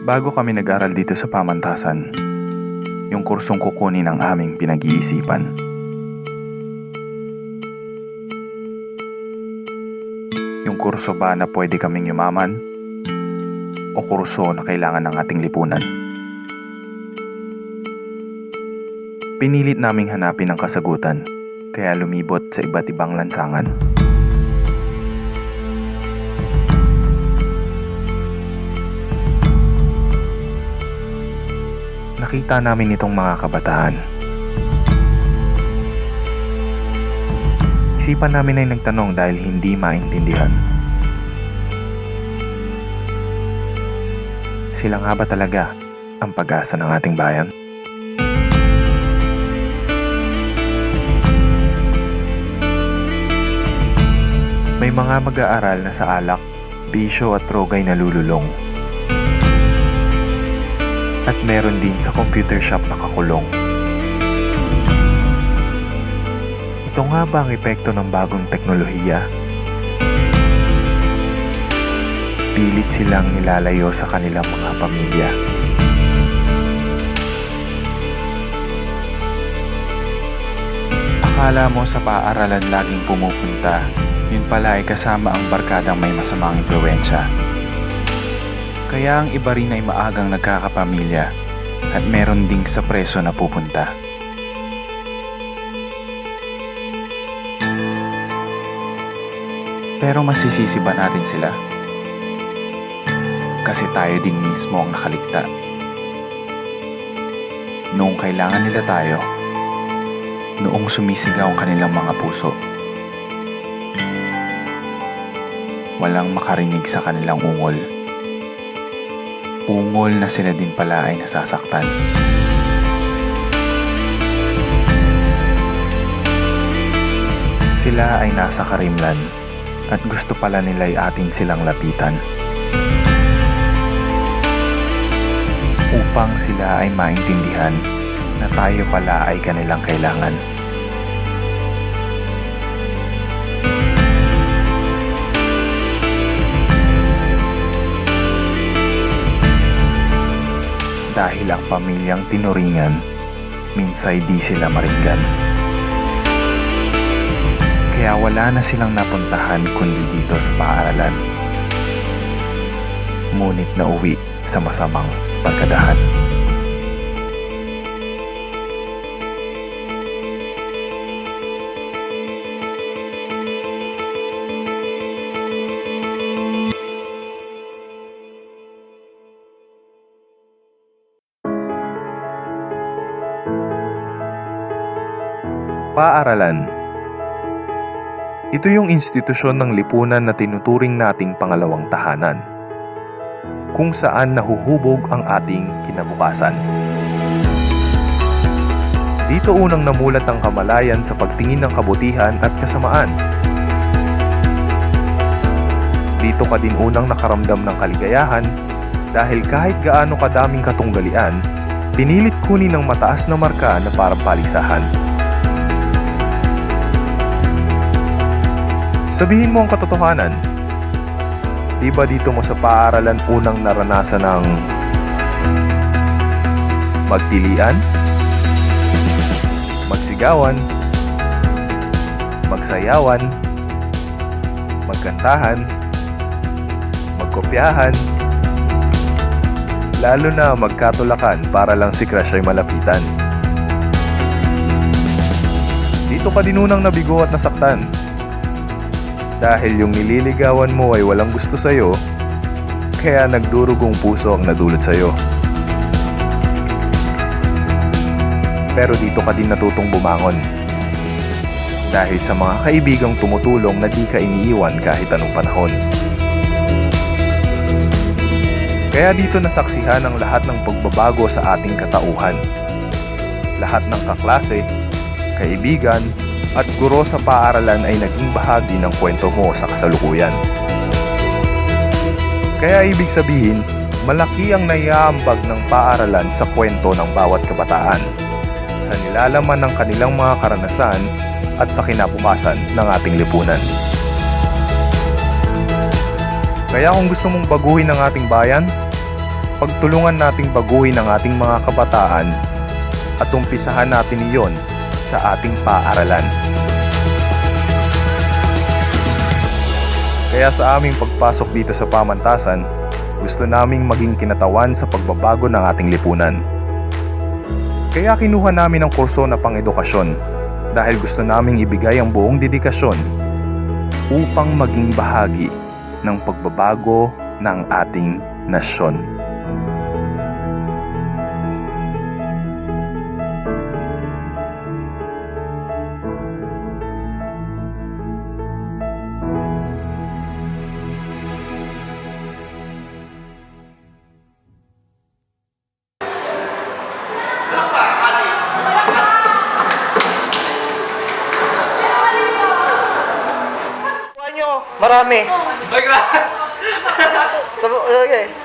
Bago kami nag-aral dito sa pamantasan, yung kursong kukunin ang aming pinag-iisipan. Yung kurso ba na pwede kaming yumaman? O kurso na kailangan ng ating lipunan? Pinilit naming hanapin ang kasagutan, kaya lumibot sa iba't ibang lansangan. Nakita namin itong mga kabataan. Isipan namin ay nagtanong dahil hindi maintindihan. Sila nga ba talaga ang pag-asa ng ating bayan? May mga mag-aaral na sa alak, bisyo at drogay nalululong. At meron din sa computer shop nakakulong. Ito nga ba ang epekto ng bagong teknolohiya? Pilit silang nilalayo sa kanilang mga pamilya. Akala mo sa paaralan laging pumupunta, yun pala ay kasama ang barkadang may masamang impluensya. Kaya ang iba rin ay maagang nagkakapamilya at meron ding sa preso na pupunta. Pero masisisi ba natin sila? Kasi tayo din mismo ang nakaligta. Noong kailangan nila tayo, noong sumisigaw ang kanilang mga puso. Walang makarinig sa kanilang ungol. Ungol na sila din pala ay nasasaktan. Sila ay nasa karimlan at gusto pala nila ay atin silang lapitan. Upang sila ay maintindihan na tayo pala ay kanilang kailangan. Dahil ang pamilyang tinuringan, minsay di sila maringgan. Kaya wala na silang napuntahan kundi dito sa paaralan. Ngunit nauwi sa masamang pagkadahan. Paaralan Ito yung institusyon ng lipunan na tinuturing nating pangalawang tahanan kung saan nahuhubog ang ating kinabukasan. Dito unang namulat ang kamalayan sa pagtingin ng kabutihan at kasamaan. Dito ka din unang nakaramdam ng kaligayahan dahil kahit gaano kadaming katunggalian, pinilit kunin ng mataas na marka na parang palisahan. Sabihin mo ang katotohanan, Di ba dito mo sa paaralan unang naranasan ng magtilian, magsigawan, magsayawan, magkantahan, magkopyahan, lalo na magkatulakan para lang si crush ay malapitan. Dito ka din unang nabigo at nasaktan dahil yung nililigawan mo ay walang gusto sa'yo, kaya nagdurugong puso ang nadulot sa'yo. Pero dito ka din natutong bumangon. Dahil sa mga kaibigang tumutulong na di ka iniiwan kahit anong panahon. Kaya dito nasaksihan ang lahat ng pagbabago sa ating katauhan. Lahat ng kaklase, kaibigan, at guro sa paaralan ay naging bahagi ng kwento mo sa kasalukuyan. Kaya ibig sabihin, malaki ang naiaambag ng paaralan sa kwento ng bawat kabataan, sa nilalaman ng kanilang mga karanasan at sa kinabukasan ng ating lipunan. Kaya kung gusto mong baguhin ang ating bayan, Pagtulungan nating baguhin ang ating mga kabataan at umpisahan natin iyon sa ating paaralan. Kaya sa aming pagpasok dito sa pamantasan, gusto naming maging kinatawan sa pagbabago ng ating lipunan. Kaya kinuha namin ang kurso na pang-edukasyon dahil gusto naming ibigay ang buong dedikasyon upang maging bahagi ng pagbabago ng ating nasyon. Marami. Sab okay.